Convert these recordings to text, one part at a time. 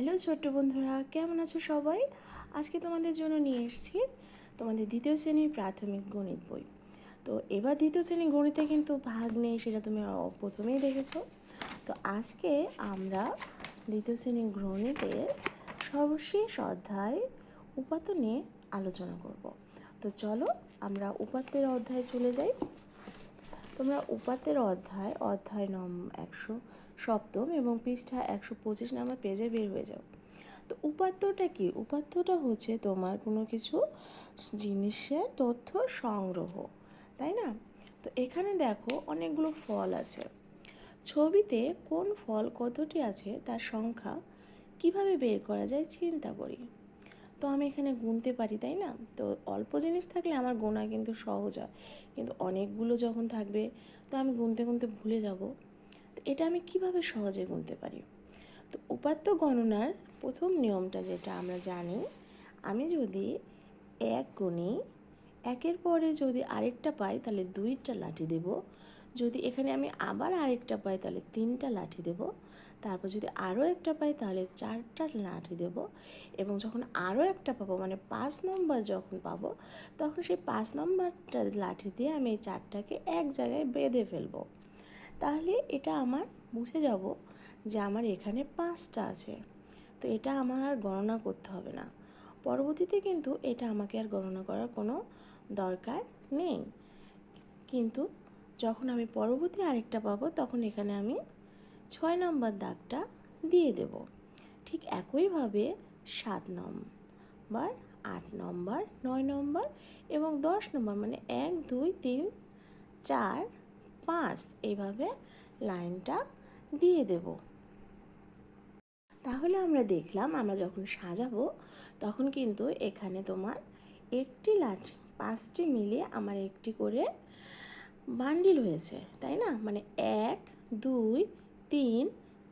Hello ছোট্ট বন্ধুরা, কেমন আছো সবাই? আজকে তোমাদের জন্য নিয়ে এসেছি তোমাদের দ্বিতীয় শ্রেণির প্রাথমিক গণিত বই। তো এবার দ্বিতীয় শ্রেণির গণিতে কিন্তু ভাগ নেই, সেটা তুমি প্রথমেই দেখেছ। তো আজকে আমরা দ্বিতীয় শ্রেণির গণিতের সর্বশেষ অধ্যায় উপাত্ত নিয়ে আলোচনা করব। তো চলো আমরা উপাত্তের অধ্যায়ে চলে যাই। তোমরা উপাত্তের অধ্যায় অধ্যায় নম একশো সপ্তম এবং পৃষ্ঠা একশো পঁচিশ নাম্বার পেজে বের হয়ে যাও। তো উপাত্তটা কি? উপাত্তটা হচ্ছে তোমার কোনো কিছু জিনিসের তথ্য সংগ্রহ, তাই না? তো এখানে দেখো অনেকগুলো ফল আছে। ছবিতে কোন ফল কতটি আছে তার সংখ্যা কীভাবে বের করা যায় চিন্তা করি। তো আমি এখানে গুনতে পারি, তাই না? তো অল্প জিনিস থাকলে আমার গোনা কিন্তু সহজ হয়। কিন্তু অনেকগুলো যখন থাকবে, তো আমি গুনতে গুনতে ভুলে যাব। এটা আমি কীভাবে সহজে গুনতে পারি? তো উপাত্ত গণনার প্রথম নিয়মটা যেটা আমরা জানি, আমি যদি এক গুণি একের পরে যদি আরেকটা পাই তাহলে দুইটা লাঠি দেব। যদি এখানে আমি আবার আরেকটা পাই তাহলে তিনটা লাঠি দেব। তারপর যদি আরও একটা পাই তাহলে চারটা লাঠি দেব। এবং যখন আরও একটা পাবো মানে পাঁচ নম্বর যখন পাবো, তখন সেই পাঁচ নম্বরটা লাঠি দিয়ে আমি এই চারটাকে এক জায়গায় বেঁধে ফেলব। তাহলে এটা আমার বুঝে যাব যে আমার এখানে পাঁচটা আছে। তো এটা আমার আর গণনা করতে হবে না। পরবর্তীতে কিন্তু এটা আমাকে আর গণনা করার কোনো দরকার নেই। কিন্তু যখন আমি পরবর্তী আরেকটা পাবো, তখন এখানে আমি ছয় নম্বর দাগটা দিয়ে দেব। ঠিক একইভাবে সাত নম্বর, আট নম্বর, নয় নম্বর এবং দশ নম্বর মানে এক, দুই, তিন, চার পাঁচ এইভাবে লাইনটা দিয়ে দেব। তাহলে আমরা দেখলাম, আমরা যখন সাজাবো, তখন কিন্তু এখানে তোমার একটি লাঠি পাঁচটি মিলিয়ে আমার একটি করে বান্ডিল হয়েছে, তাই না? মানে এক, দুই, তিন,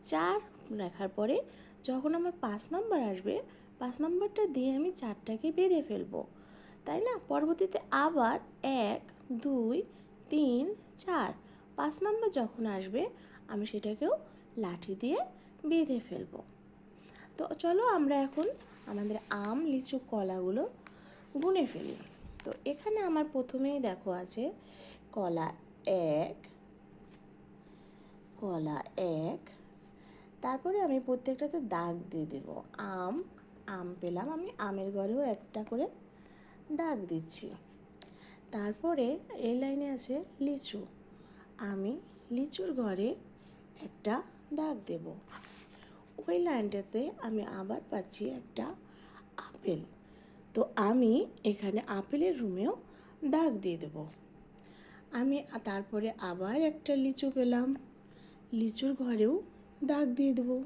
চার লেখার পরে যখন আমার পাঁচ নম্বর আসবে, পাঁচ নম্বরটা দিয়ে আমি চারটাকে বেঁধে ফেলব, তাই না? পরবর্তীতে আবার এক, দুই, তিন, চার পাঁচ নম্বর যখন আসবে, আমি সেটাকেও লাঠি দিয়ে বেঁধে ফেলব। তো চলো আমরা এখন আমাদের আম, লিচু, কলাগুলো গুনে ফেলি। তো এখানে আমার প্রথমেই দেখো আছে, কলা এক কলা এক, তারপরে আমি প্রত্যেকটাতে দাগ দিয়ে দেব। আম আম পেলাম, আমি আমের ঘরেও একটা করে দাগ দিচ্ছি। তারপরে এই লাইনে আছে লিচু। আমি লিচুর ঘরে একটা দাগ দেব। ওই লাইনটাতে আমি আবার পাচ্ছি একটা আপেল। তো আমি এখানে আপেলের রুমেও দাগ দিয়ে দেব। আমি তারপরে আবার একটা লিচু পেলাম। লিচুর ঘরেও দাগ দিয়ে দেব।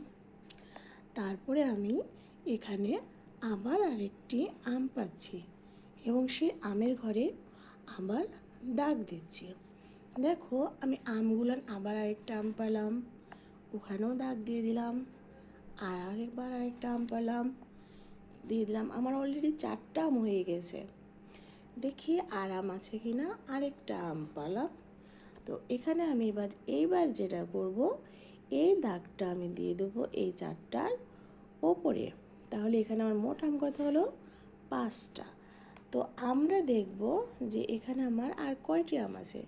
তারপরে আমি এখানে আবার আরেকটি আম পাচ্ছি এবং সেই আমের ঘরে আবার দাগ দিচ্ছি। দেখো, আমি আমগুলান আবার আরেকটা আম পেলাম। ওখানেও দাগ দিয়ে দিলাম। আর আরেকবার আরেকটা আম পেলাম, দিয়ে দিলাম। আমার অলরেডি চারটা আম হয়ে গেছে। দেখি আর আম আছে কি না আরেকটা আম পালাম। তো এখানে আমি এবার, এইবার যেটা করব, এই দাগটা আমি দিয়ে দেবো এই চারটার ওপরে। তাহলে এখানে আমার মোট আম কত হলো? পাঁচটা। তো আমরা দেখব যে এখানে আমার আর কয়টি আম আছে?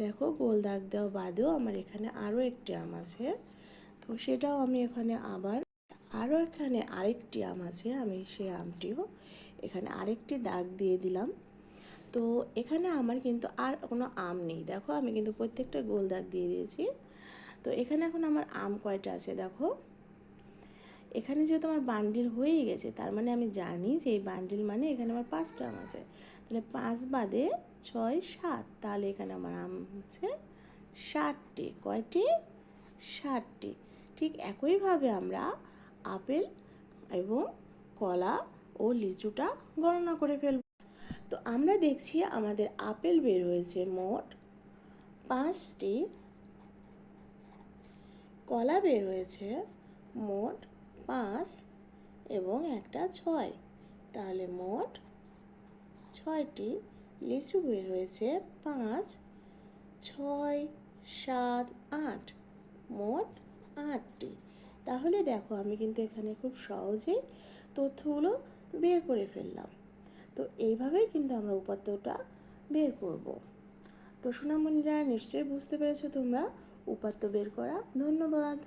দেখো, গোল দাগ দেওয়া বাদেও আমার এখানে আরও একটি আম আছে। তো সেটাও আমি এখানে আবার আরও এখানে আরেকটি আম আছে, আমি সেই আমটিও এখানে আরেকটি দাগ দিয়ে দিলাম। তো এখানে আমার কিন্তু আর কোনো আম নেই। দেখো, আমি কিন্তু প্রত্যেকটা গোল দাগ দিয়ে দিয়েছি। তো এখানে এখন আমার আম কয়টা আছে দেখো? এখানে যেহেতু আমার বান্ডিল হয়ে গেছে, তার মানে আমি জানি যে এই বান্ডিল মানে এখানে আমার পাঁচটা আম আছে। তাহলে পাঁচ বাদে ছয় সাত, তাহলে এখানে আমার আম আছে ষাটটি। কয়টি? ষাটটি। ঠিক একইভাবে আমরা আপেল এবং কলা ও লিচুটা গণনা করে ফেলব। তো আমরা দেখছি আমাদের আপেল বের হয়েছে মোট পাঁচটি। কলা বের হয়েছে মোট পাঁচ এবং একটা ছয়। তাহলে মোট ছয়টি লিচু বের হয়েছে পাঁচ, ছয়, সাত, আট। মোট আটটি। তাহলে দেখো আমি কিন্তু এখানে খুব সহজেই তথ্যগুলো বের করে ফেললাম। তো এইভাবেই কিন্তু আমরা উপাত্তটা বের করব। তো সোনামণিরা নিশ্চয়ই বুঝতে পেরেছ তোমরা উপাত্ত বের করা। ধন্যবাদ।